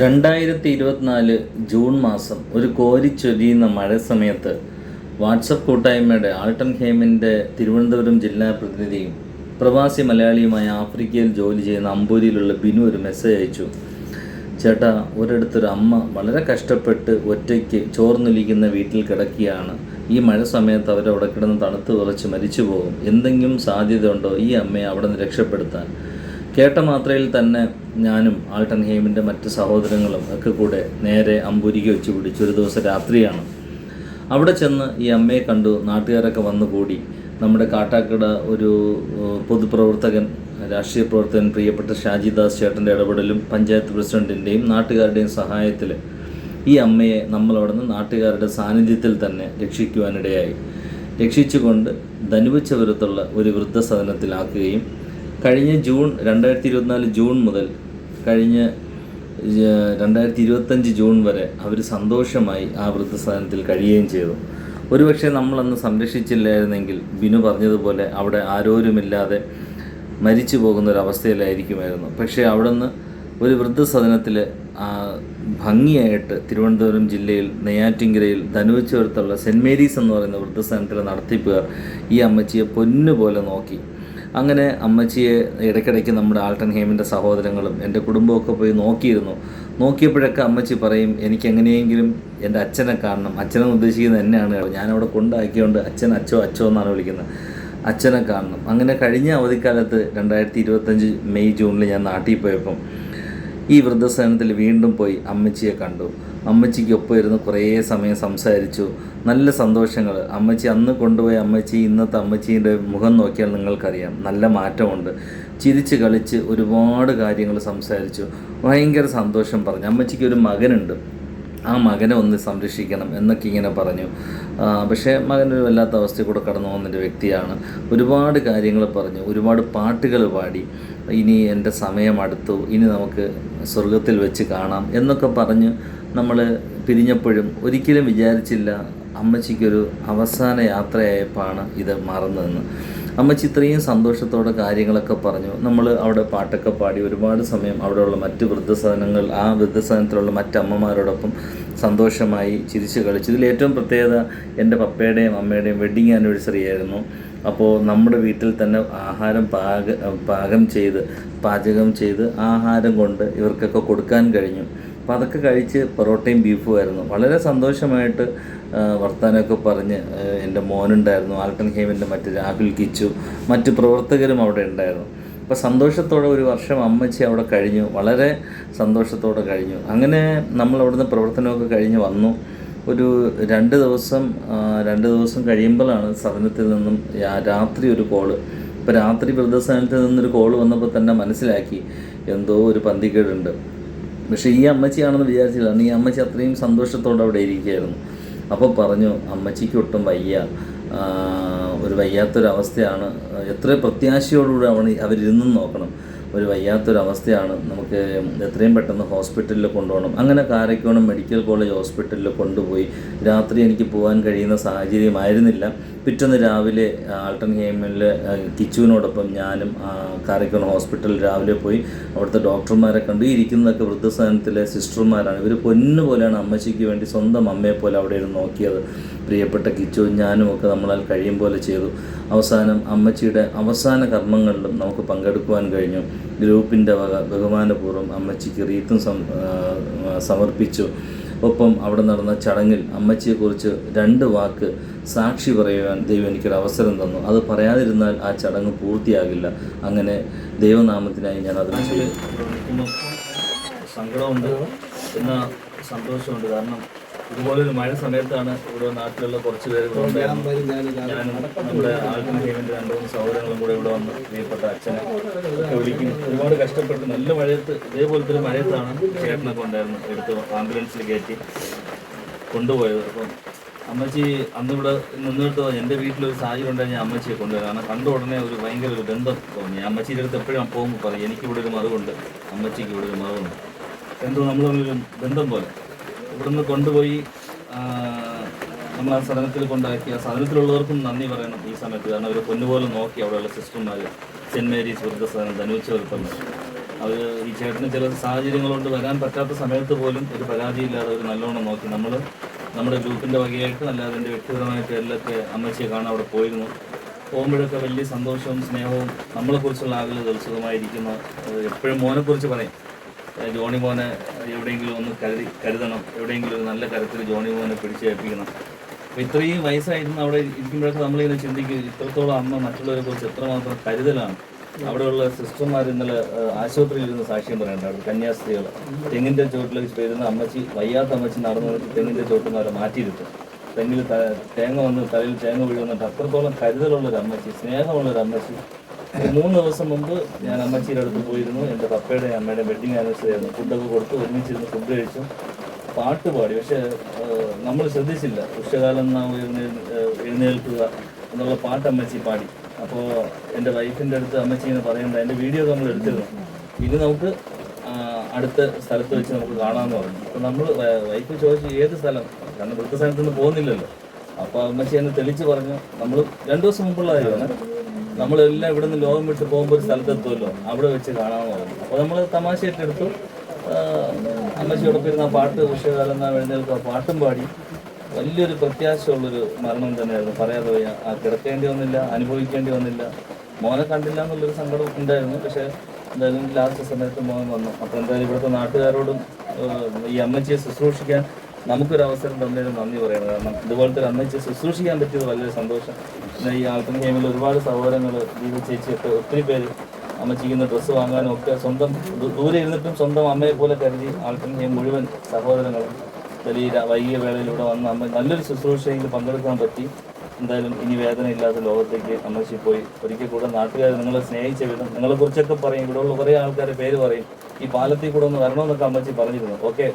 രണ്ടായിരത്തി ഇരുപത്തിനാല് ജൂൺ മാസം ഒരു കോരിച്ചൊരിയുന്ന മഴ സമയത്ത് വാട്സപ്പ് കൂട്ടായ്മയുടെ ആൾട്ടൺ ഹേമിന്റെ തിരുവനന്തപുരം ജില്ലാ പ്രതിനിധിയും പ്രവാസി മലയാളിയുമായ ആഫ്രിക്കയിൽ ജോലി ചെയ്യുന്ന അമ്പൂരിയിലുള്ള ബിനു ഒരു മെസ്സേജ് അയച്ചു. ചേട്ടാ ഒരിടത്തൊരു അമ്മ വളരെ കഷ്ടപ്പെട്ട് ഒറ്റയ്ക്ക് ചോർന്നൊലിക്കുന്ന വീട്ടിൽ കിടക്കുകയാണ്. ഈ മഴ സമയത്ത് അവരവിടെ കിടന്ന് തണുത്ത് വിറച്ച് മരിച്ചു പോകും. എന്തെങ്കിലും സാധ്യതയുണ്ടോ ഈ അമ്മയെ അവിടെ നിന്ന് രക്ഷപ്പെടുത്താൻ? കേട്ട മാത്രയിൽ തന്നെ ഞാനും ആൾട്ടൺ ഹെയിമിന്റെ മറ്റ് സഹോദരങ്ങളും ഒക്കെ കൂടെ നേരെ അമ്പൂരിക്ക് വെച്ച് പിടിച്ചു ഒരു ദിവസം രാത്രിയാണ്. അവിടെ ചെന്ന് ഈ അമ്മയെ കണ്ടു നാട്ടുകാരൊക്കെ വന്നു കൂടി. നമ്മുടെ കാട്ടാക്കട ഒരു പൊതുപ്രവർത്തകൻ രാഷ്ട്രീയ പ്രവർത്തകൻ പ്രിയപ്പെട്ട ഷാജിദാസ് ചേട്ടന്റെ ഇടപെടലും പഞ്ചായത്ത് പ്രസിഡന്റിന്റെയും നാട്ടുകാരുടെയും സഹായത്തിൽ ഈ അമ്മയെ നമ്മൾ അവിടെ നാട്ടുകാരുടെ സാന്നിധ്യത്തിൽ തന്നെ രക്ഷിക്കുവാനിടയായി. രക്ഷിച്ചുകൊണ്ട് ധനുവച്ചപുരത്തുള്ള ഒരു വൃദ്ധസദനത്തിലാക്കുകയും കഴിഞ്ഞ ജൂൺ രണ്ടായിരത്തി ഇരുപത്തിനാല് ജൂൺ മുതൽ കഴിഞ്ഞ രണ്ടായിരത്തി ഇരുപത്തഞ്ച് ജൂൺ വരെ അവർ സന്തോഷമായി ആ വൃദ്ധസദനത്തിൽ കഴിയുകയും ചെയ്തു. ഒരുപക്ഷെ നമ്മളന്ന് സംരക്ഷിച്ചില്ലായിരുന്നെങ്കിൽ ബിനു പറഞ്ഞതുപോലെ അവിടെ ആരോരുമില്ലാതെ മരിച്ചു പോകുന്ന ഒരു അവസ്ഥയിലായിരിക്കുമായിരുന്നു പക്ഷേ അവിടെ നിന്ന് ഒരു വൃദ്ധസദനത്തിൽ ഭംഗിയായിട്ട് തിരുവനന്തപുരം ജില്ലയിൽ നെയ്യാറ്റിങ്കരയിൽ ധനുവച്ചേർത്തുള്ള സെന്റ് മേരീസ് എന്ന് പറയുന്ന വൃദ്ധസദനത്തിലെ നടത്തിപ്പുകാർ ഈ അമ്മച്ചിയെ പൊന്നുപോലെ നോക്കി. അങ്ങനെ അമ്മച്ചിയെ ഇടയ്ക്കിടയ്ക്ക് നമ്മുടെ ആൾട്ടൺ ഹേമിന്റെ സഹോദരങ്ങളും എന്റെ കുടുംബമൊക്കെ പോയി നോക്കിയിരുന്നു. നോക്കിയപ്പോഴൊക്കെ അമ്മച്ചി പറയും എനിക്ക് എങ്ങനെയെങ്കിലും എന്റെ അച്ഛനെ കാണണം. അച്ഛനെ ഉദ്ദേശിക്കുന്നത് എന്നെയാണ് ഞാനവിടെ കൊണ്ടാക്കിയോണ്ട് അച്ഛൻ അച്ഛോ അച്ഛോ എന്നാണ് വിളിക്കുന്നത്. അച്ഛനെ കാണണം. അങ്ങനെ കഴിഞ്ഞ അവധിക്കാലത്ത് രണ്ടായിരത്തി ഇരുപത്തഞ്ച് മെയ് ജൂണിൽ ഞാൻ നാട്ടിൽ പോയപ്പം ഈ വൃദ്ധസദനത്തിൽ വീണ്ടും പോയി അമ്മച്ചിയെ കണ്ടു. അമ്മച്ചിക്കൊപ്പം ഇരുന്ന് കുറേ സമയം സംസാരിച്ചു. നല്ല സന്തോഷങ്ങൾ. അമ്മച്ചി അന്ന് കൊണ്ടുപോയ അമ്മച്ചി ഇന്നത്തെ അമ്മച്ചീന്റെ മുഖം നോക്കിയാൽ നിങ്ങൾക്കറിയാം. നല്ല മാറ്റമുണ്ട്. ചിരിച്ച് കളിച്ച് ഒരുപാട് കാര്യങ്ങൾ സംസാരിച്ചു. ഭയങ്കര സന്തോഷം പറഞ്ഞു. അമ്മച്ചിക്ക് ഒരു മകനുണ്ട്. ആ മകനെ ഒന്ന് സംരക്ഷിക്കണം എന്നൊക്കെ ഇങ്ങനെ പറഞ്ഞു. പക്ഷേ മകനൊരു വല്ലാത്ത അവസ്ഥയിൽ കൂടെ കടന്നു പോകുന്നൊരു വ്യക്തിയാണ്. ഒരുപാട് കാര്യങ്ങൾ പറഞ്ഞു. ഒരുപാട് പാട്ടുകൾ പാടി. ഇനി എന്റെ സമയം അടുത്തു. ഇനി നമുക്ക് സ്വർഗത്തിൽ വെച്ച് കാണാം എന്നൊക്കെ പറഞ്ഞ് നമ്മൾ പിരിഞ്ഞപ്പോഴും ഒരിക്കലും വിചാരിച്ചില്ല അമ്മച്ചിക്കൊരു അവസാന യാത്രയായപ്പോഴാണ് ഇത് മാറുന്നതെന്ന്. അമ്മച്ചി ഇത്രയും സന്തോഷത്തോടെ കാര്യങ്ങളൊക്കെ പറഞ്ഞു. നമ്മൾ അവിടെ പാട്ടൊക്കെ പാടി ഒരുപാട് സമയം അവിടെയുള്ള മറ്റ് വൃദ്ധസദനങ്ങൾ ആ വൃദ്ധസദനത്തിലുള്ള മറ്റ് അമ്മമാരോടൊപ്പം സന്തോഷമായി ചിരിച്ചു കളിച്ചു. ഇതിൽ ഏറ്റവും പ്രത്യേകത എന്റെ പപ്പയുടെയും അമ്മയുടെയും വെഡ്ഡിങ് ആനിവേഴ്സറി ആയിരുന്നു. അപ്പോൾ നമ്മുടെ വീട്ടിൽ തന്നെ ആഹാരം പാക പാകം ചെയ്ത് പാചകം ചെയ്ത് ആഹാരം കൊണ്ട് ഇവർക്കൊക്കെ കൊടുക്കാൻ കഴിഞ്ഞു. അപ്പോൾ അതൊക്കെ കഴിച്ച് പൊറോട്ടയും ബീഫും ആയിരുന്നു. വളരെ സന്തോഷമായിട്ട് വർത്തമാനമൊക്കെ പറഞ്ഞ് എന്റെ മോനുണ്ടായിരുന്നു ആൽട്ടൻ ഹേമിന്റെ മറ്റ് രാഹുൽ കിച്ചു മറ്റ് പ്രവർത്തകരും അവിടെ ഉണ്ടായിരുന്നു. അപ്പോൾ സന്തോഷത്തോടെ ഒരു വർഷം അമ്മച്ചി അവിടെ കഴിഞ്ഞു വളരെ സന്തോഷത്തോടെ കഴിഞ്ഞു. അങ്ങനെ നമ്മൾ അവിടുന്ന് പ്രവർത്തനമൊക്കെ കഴിഞ്ഞ് വന്നു. ഒരു രണ്ട് ദിവസം രണ്ട് ദിവസം കഴിയുമ്പോഴാണ് സദനത്തിൽ നിന്നും രാത്രി ഒരു കോൾ ഇപ്പോൾ രാത്രി വൃദ്ധസദനത്തിൽ നിന്നൊരു കോൾ വന്നപ്പോൾ തന്നെ മനസ്സിലാക്കി എന്തോ ഒരു പന്തികേടുണ്ട്. പക്ഷേ ഈ അമ്മച്ചിയാണെന്ന് വിചാരിച്ചില്ല. ഈ അമ്മച്ചി അത്രയും സന്തോഷത്തോടെ അവിടെ ഇരിക്കുകയായിരുന്നു. അപ്പോൾ പറഞ്ഞു അമ്മച്ചിക്ക് ഒട്ടും വയ്യ ഒരു വയ്യാത്തൊരവസ്ഥയാണ്. എത്ര പ്രത്യാശയോടുകൂടി അവൻ അവരിരുന്നും നോക്കണം. ഒരു വയ്യാത്തൊരവസ്ഥയാണ് നമുക്ക് എത്രയും പെട്ടെന്ന് ഹോസ്പിറ്റലിൽ കൊണ്ടുപോകണം. അങ്ങനെ കാരക്കോണം മെഡിക്കൽ കോളേജ് ഹോസ്പിറ്റലിൽ കൊണ്ടുപോയി. രാത്രി എനിക്ക് പോകാൻ കഴിയുന്ന സാഹചര്യമായിരുന്നില്ല പിറ്റേന്ന് രാവിലെ ആൾട്ടൺ ഹേമിലെ കിച്ചുവിനോടൊപ്പം ഞാനും കാരക്കോണം ഹോസ്പിറ്റലിൽ രാവിലെ പോയി അവിടുത്തെ ഡോക്ടർമാരെ കണ്ടു. ഇരിക്കുന്നതൊക്കെ വൃദ്ധസദനത്തിലെ സിസ്റ്റർമാരാണ്. ഇവർ പൊന്നു പോലെയാണ് അമ്മച്ചിക്ക് വേണ്ടി സ്വന്തം അമ്മയെ പോലെ അവിടെ ഇരുന്ന് നോക്കിയത്. പ്രിയപ്പെട്ട കിച്ചുവും ഞാനും ഒക്കെ നമ്മളാൽ കഴിയും പോലെ ചെയ്തു. അവസാനം അമ്മച്ചിയുടെ അവസാന കർമ്മങ്ങളിലും നമുക്ക് പങ്കെടുക്കുവാൻ കഴിഞ്ഞു. ഗ്രൂപ്പിന്റെ വക ബഹുമാനപൂർവം അമ്മച്ചിക്ക് റീത്തും സമർപ്പിച്ചു. ഒപ്പം അവിടെ നടന്ന ചടങ്ങിൽ അമ്മച്ചിയെക്കുറിച്ച് രണ്ട് വാക്ക് സാക്ഷി പറയുവാൻ ദൈവം എനിക്കൊരു അവസരം തന്നു. അത് പറയാതിരുന്നാൽ ആ ചടങ്ങ് പൂർത്തിയാകില്ല. അങ്ങനെ ദൈവനാമത്തിനായി ഞാൻ അതിൽ ചെയ്തു. സങ്കടമുണ്ട്. എന്നാൽ സന്തോഷമുണ്ട്. കാരണം ഇതുപോലൊരു മഴ സമയത്താണ് ഇവിടെ നാട്ടിലുള്ള കുറച്ച് പേര് നമ്മുടെ ആൽബം രണ്ടു മൂന്ന് സഹോദരങ്ങളും കൂടെ ഇവിടെ വന്ന്. പ്രിയപ്പെട്ട അച്ഛനെ ഒക്കെ വിളിക്കും ഒരുപാട് കഷ്ടപ്പെട്ട് നല്ല മഴയത്ത് ഇതേപോലത്തെ ഒരു മഴയത്താണ് ചേട്ടനൊക്കെ ഉണ്ടായിരുന്നു എടുത്ത് ആംബുലൻസിൽ കയറ്റി കൊണ്ടുപോയത്. അപ്പം അമ്മച്ചി അന്നിവിടെ നിന്നിട്ട് എന്റെ വീട്ടിലൊരു സാഹചര്യം ഉണ്ടായി ഞാൻ അമ്മച്ചിയെ കൊണ്ടുവരാം. കാരണം കണ്ട ഉടനെ ഒരു ഭയങ്കര ഒരു ബന്ധം തോന്നി. അമ്മച്ചിയുടെ അടുത്ത് എപ്പോഴും പോകുമ്പോൾ പറയും എനിക്കിവിടെ ഒരു മറുണ്ട് അമ്മച്ചിക്ക് ഇവിടെ ഒരു മറുകുണ്ട് എന്തോ നമ്മൾ ബന്ധം പോലെ. ഇവിടുന്ന് കൊണ്ടുപോയി നമ്മൾ ആ സദനത്തിൽ കൊണ്ടാക്കി ആ സദനത്തിലുള്ളവർക്കും നന്ദി പറയണം ഈ സമയത്ത്. കാരണം അവർ പൊന്നുപോലെ നോക്കി അവിടെയുള്ള സിസ്റ്റർമാർ സെന്റ് മേരീസ് വൃദ്ധസദനം ധനുച്ചവർത്തം അവർ ഈ ചേട്ടന് ചില സാഹചര്യങ്ങൾ കൊണ്ട് വരാൻ പറ്റാത്ത സമയത്ത് പോലും ഒരു പരാതിയില്ലാതെ അവർ നല്ലോണം നോക്കി. നമ്മൾ നമ്മുടെ ഗ്രൂപ്പിന്റെ വകയായിട്ടും അല്ലാതെ എന്റെ വ്യക്തിപരമായിട്ട് എല്ലാത്തെ അമ്മച്ചിയെ കാണാൻ അവിടെ പോയിരുന്നു. പോകുമ്പോഴൊക്കെ വലിയ സന്തോഷവും സ്നേഹവും നമ്മളെക്കുറിച്ചുള്ള ആഗ്രഹം ഉത്സുകമായിരിക്കുന്ന എപ്പോഴും മോനെക്കുറിച്ച് പറയും. ജോണി മോനെ എവിടെയെങ്കിലും ഒന്ന് കരുതി കരുതണം. എവിടെയെങ്കിലും ഒരു നല്ല കരത്തിൽ ജോണി മോനെ പിടിച്ച് ഏൽപ്പിക്കണം. അപ്പോൾ ഇത്രയും വയസ്സായിരുന്നു അവിടെ ഇരിക്കുമ്പോഴൊക്കെ നമ്മളിങ്ങനെ ചിന്തിക്കും ഇത്രത്തോളം അമ്മ മറ്റുള്ളവരെ കുറിച്ച് എത്രമാത്രം കരുതലാണ്. അവിടെയുള്ള സിസ്റ്റർമാർ ഇന്നലെ ആശുപത്രിയിൽ ഇരുന്ന് സാക്ഷ്യം പറയേണ്ട അവിടെ കന്യാസ്ത്രീകൾ തെങ്ങിന്റെ ചുവട്ടിൽ വരുന്ന അമ്മച്ചി വയ്യാത്ത അമ്മച്ചി നടന്നു തെങ്ങിന്റെ അവരെ മാറ്റിയിരുത്തും തെങ്ങിൽ തേങ്ങ വന്ന് തലയിൽ തേങ്ങ വീഴുന്നിട്ട് അത്രത്തോളം കരുതലുള്ളൊരു അമ്മച്ചി സ്നേഹമുള്ളൊരു അമ്മച്ചി മൂന്ന് ദിവസം മുമ്പ് ഞാൻ അമ്മച്ചിയുടെ അടുത്ത് പോയിരുന്നു. എന്റെ പപ്പയുടെ അമ്മയുടെ വെഡിങ് ആനിവേഴ്സറി ആയിരുന്നു. ഫുഡൊക്കെ കൊടുത്ത് ഒരുമിച്ചിരുന്ന് ഫുഡ് കഴിച്ചു. പാട്ട് പാടി. പക്ഷെ നമ്മൾ ശ്രദ്ധിച്ചില്ല. ഉഷകാലം നാം എഴുന്നേൽക്കുക എന്നുള്ള പാട്ട് അമ്മച്ചി പാടി. അപ്പോൾ എന്റെ വൈഫിന്റെ അടുത്ത് അമ്മച്ചി എന്ന് പറയുന്നത് എന്റെ വീഡിയോ നമ്മൾ എടുത്തിരുന്നു. ഇനി നമുക്ക് അടുത്ത സ്ഥലത്ത് വെച്ച് നമുക്ക് കാണാമെന്ന് പറഞ്ഞു. അപ്പോൾ നമ്മൾ വൈഫ് ചോദിച്ചു ഏത് സ്ഥലം? കാരണം നിന്ന് പോകുന്നില്ലല്ലോ. അപ്പോൾ അമ്മച്ചി എന്നെ തെളിച്ച് പറഞ്ഞു. നമ്മൾ രണ്ടു ദിവസം മുമ്പുള്ള കാര്യമാണ് നമ്മളെല്ലാം ഇവിടെ നിന്ന് ലോകം വിട്ട് പോകുമ്പോൾ ഒരു സ്ഥലത്തെത്തുമല്ലോ. അവിടെ വെച്ച് കാണാമെന്ന് പറഞ്ഞു അപ്പോൾ നമ്മൾ തമാശ എടുത്തു അമ്മച്ചിയോടൊപ്പം ഇരുന്ന പാട്ട് ഉഷകാലം നാം എഴുന്നേൽക്കുക പാട്ടും പാടി. വലിയൊരു പ്രത്യാശയുള്ളൊരു മരണം തന്നെയായിരുന്നു. പറയാതെ വയ്യ. ആ കിടക്കേണ്ടി വന്നില്ല അനുഭവിക്കേണ്ടി വന്നില്ല. മോനെ കണ്ടില്ല എന്നുള്ളൊരു സങ്കടം ഉണ്ടായിരുന്നു. പക്ഷേ എന്തായാലും ലാസ്റ്റ് സമയത്ത് മോൻ വന്നു. അപ്പോൾ എന്തായാലും ഇവിടുത്തെ നാട്ടുകാരോടും ഈ അമ്മച്ചിയെ ശുശ്രൂഷിക്കാൻ നമുക്കൊരു അവസരം തന്നതിന് നന്ദി പറയണം കാരണം ഇതുപോലത്തെ ഒരു അമ്മച്ചിയെ ശുശ്രൂഷിക്കാൻ പറ്റിയത് വലിയൊരു സന്തോഷം. ഈ ആൾട്ടൻ ഗെയിമിൽ ഒരുപാട് സഹോദരങ്ങൾ ദീപ ചേച്ചിയൊക്കെ ഒത്തിരി പേര് അമ്മച്ചിക്കുന്ന ഡ്രസ്സ് വാങ്ങാനും ഒക്കെ സ്വന്തം ദൂരെ ഇരുന്നിട്ടും സ്വന്തം അമ്മയെ പോലെ കരുതി ഗെയിം മുഴുവൻ സഹോദരങ്ങളും വലിയ വൈകിയ വേളയിലൂടെ വന്ന് അമ്മ നല്ലൊരു ശുശ്രൂഷയിൽ പങ്കെടുക്കാൻ പറ്റി. എന്തായാലും ഇനി വേദന ഇല്ലാത്ത ലോകത്തേക്ക് അമ്മച്ചി പോയി. ഒരിക്കൽ കൂടെ നാട്ടുകാർ നിങ്ങളെ സ്നേഹിച്ച വിധം നിങ്ങളെ കുറിച്ചൊക്കെ പറയും. ഇവിടെ ഉള്ള കുറേ ആൾക്കാരുടെ പേര് പറയും. ഈ പാലത്തിൽ കൂടെ ഒന്ന് വരണമെന്നൊക്കെ അമ്മച്ചി പറഞ്ഞിരുന്നു. ഓക്കെ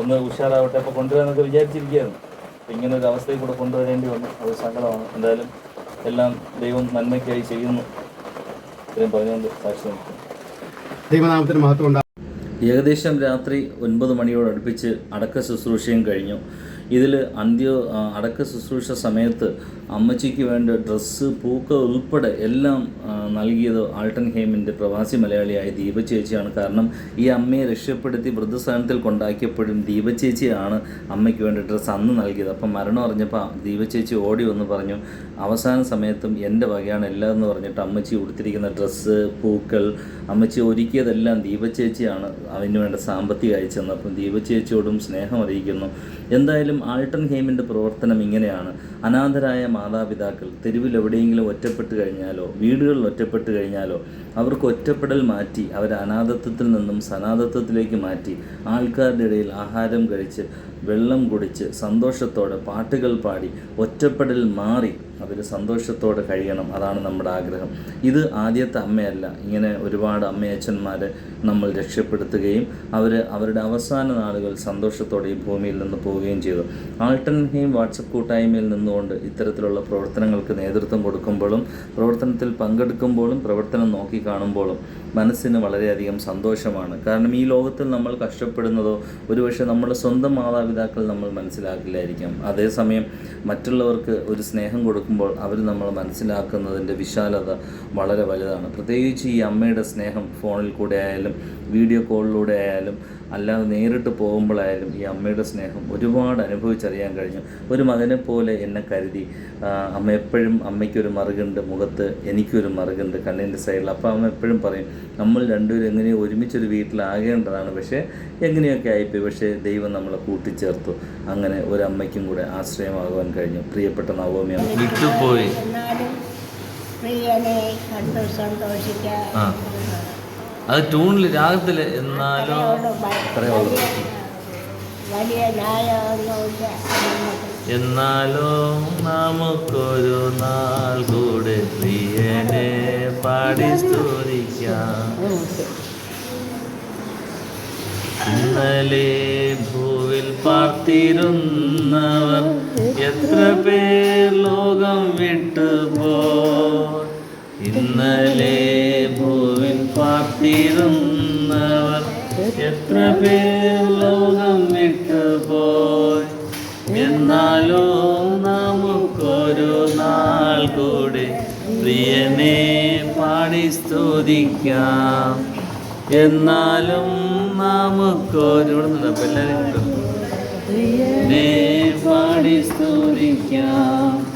ഒന്ന് ഉഷാറാവട്ടെ. അപ്പോൾ കൊണ്ടുവരാനൊക്കെ വിചാരിച്ചിരിക്കുകയായിരുന്നു. അപ്പം ഇങ്ങനെ ഒരു അവസ്ഥയിൽ കൂടെ കൊണ്ടുവരേണ്ടി വന്നു. അത് സങ്കടമാണ്. എന്തായാലും എല്ലാം ദൈവം നന്മയ്ക്കായി ചെയ്യുന്നു. ഇത്രയും പറഞ്ഞുകൊണ്ട് സാക്ഷി നിൽക്കുന്നു ദൈവനാമത്തിന് മഹത്വം ഏകദേശം രാത്രി ഒൻപത് മണിയോട് അടുപ്പിച്ച് അടക്ക ശുശ്രൂഷയും കഴിഞ്ഞു. ഇതിൽ അന്ത്യ അടക്ക ശുശ്രൂഷ സമയത്ത് അമ്മച്ചിക്ക് വേണ്ട ഡ്രസ്സ് പൂക്ക ഉൾപ്പെടെ എല്ലാം നൽകിയത് ആൾട്ടൻ ഹേമിന്റെ പ്രവാസി മലയാളിയായ ദീപ ചേച്ചിയാണ്. കാരണം ഈ അമ്മയെ രക്ഷപ്പെടുത്തി വൃദ്ധസ്ഥാനത്തിൽ കൊണ്ടാക്കിയപ്പോഴും ദീപ ചേച്ചിയാണ് അമ്മയ്ക്ക് വേണ്ട ഡ്രസ്സ് അന്ന് നൽകിയത്. അപ്പം മരണം അറിഞ്ഞപ്പോൾ ദീപ ചേച്ചി ഓടി വന്ന് പറഞ്ഞു അവസാന സമയത്തും എന്റെ വകയാണ് എല്ലാം എന്ന് പറഞ്ഞിട്ട് അമ്മച്ചി ഉടുത്തിരിക്കുന്ന ഡ്രസ്സ് പൂക്കൾ അമ്മച്ചി ഒരുക്കിയതെല്ലാം ദീപചേച്ചിയാണ് അതിന് വേണ്ട സാമ്പത്തികം അയച്ചെന്ന്. അപ്പം ദീപചേച്ചിയോടും സ്നേഹം അറിയിക്കുന്നു. എന്തായാലും ആൾട്ടൺ ഹെയിമിന്റെ പ്രവർത്തനം ഇങ്ങനെയാണ്. അനാഥരായ മാതാപിതാക്കൾ തെരുവിൽ എവിടെയെങ്കിലും ഒറ്റപ്പെട്ട് കഴിഞ്ഞാലോ വീടുകളിൽ ഒറ്റപ്പെട്ട് കഴിഞ്ഞാലോ അവർക്ക് ഒറ്റപ്പെടൽ മാറ്റി അവരെ അനാഥത്വത്തിൽ നിന്നും സനാഥത്വത്തിലേക്ക് മാറ്റി ആൾക്കാരുടെ ഇടയിൽ ആഹാരം കഴിച്ച് വെള്ളം കുടിച്ച് സന്തോഷത്തോടെ പാട്ടുകൾ പാടി ഒറ്റപ്പെടൽ മാറി അവർ സന്തോഷത്തോടെ കഴിയണം. അതാണ് നമ്മുടെ ആഗ്രഹം. ഇത് ആദ്യത്തെ അമ്മയല്ല. ഇങ്ങനെ ഒരുപാട് അമ്മയച്ഛന്മാരെ നമ്മൾ രക്ഷപ്പെടുത്തുകയും അവർ അവരുടെ അവസാന നാളുകൾ സന്തോഷത്തോടെ ഈ ഭൂമിയിൽ നിന്ന് പോവുകയും ചെയ്തു. ആൾട്ടൻ ഹെയിം വാട്സപ്പ് കൂട്ടായ്മയിൽ നിന്നുകൊണ്ട് ഇത്തരത്തിലുള്ള പ്രവർത്തനങ്ങൾക്ക് നേതൃത്വം കൊടുക്കുമ്പോഴും പ്രവർത്തനത്തിൽ പങ്കെടുക്കുമ്പോഴും പ്രവർത്തനം നോക്കി കാണുമ്പോഴും മനസ്സിന് വളരെയധികം സന്തോഷമാണ്. കാരണം ഈ ലോകത്തിൽ നമ്മൾ കഷ്ടപ്പെടുന്നതോ ഒരുപക്ഷെ നമ്മുടെ സ്വന്തം മാതാപിതാക്കൾ നമ്മൾ മനസ്സിലാക്കില്ലായിരിക്കാം. അതേസമയം മറ്റുള്ളവർക്ക് ഒരു സ്നേഹം കൊടുക്കുമ്പോൾ അവർ നമ്മൾ മനസ്സിലാക്കുന്നതിന്റെ വിശാലത വളരെ വലുതാണ്. പ്രത്യേകിച്ച് ഈ അമ്മയുടെ സ്നേഹം ഫോണിൽ കൂടെ ആയാലും വീഡിയോ കോളിലൂടെ ആയാലും അല്ലാതെ നേരിട്ട് പോകുമ്പോഴായാലും ഈ അമ്മയുടെ സ്നേഹം ഒരുപാട് അനുഭവിച്ചറിയാൻ കഴിഞ്ഞു. ഒരു മകനെ പോലെ എന്നെ കരുതി. അമ്മ എപ്പോഴും അമ്മയ്ക്കൊരു മറുകുണ്ട് മുഖത്ത് എനിക്കൊരു മറുകുണ്ട് കണ്ണിന്റെ സൈഡിൽ. അപ്പോൾ അമ്മ എപ്പോഴും പറയും നമ്മൾ രണ്ടുപേരും എങ്ങനെയോ ഒരുമിച്ചൊരു വീട്ടിലാകേണ്ടതാണ്. പക്ഷേ എങ്ങനെയൊക്കെ ആയിപ്പോയി? പക്ഷേ ദൈവം നമ്മളെ കൂട്ടിച്ചേർത്തു. അങ്ങനെ ഒരു അമ്മയ്ക്കും കൂടെ ആശ്രയമാകുവാൻ കഴിഞ്ഞു. പ്രിയപ്പെട്ട നവോമി അമ്മ. വിട്ടുപോയി. എന്നാലും പ്രിയനെ കണ്ടു സന്തോഷിക്കാൻ ആ. അത് ട്യൂണിൽ രാഗത്തിൽ എന്നാലോ അത്രേ ഉള്ളൂ. എന്നാലോ നമുക്കൊരു നാൾ കൂടെ പ്രിയനെ പാടി സ്തുതിക്കാം. ഇന്നലെ ഭൂവിൽ പാർത്തിരുന്നവർ എത്ര പേർ ലോകം വിട്ടുപോ ഇന്നലെ പാർത്തിരുന്നവർ എത്ര പേർ ലോകം വിട്ടുപോയി എന്നാലോ നമുക്കൊരു നാൾ കൂടെ പ്രിയനെ പാടി സ്തുതിക്കാം. എന്നാലും നമുക്കൊരു എല്ലാവരും. പാടി സ്തുതിക്കാം.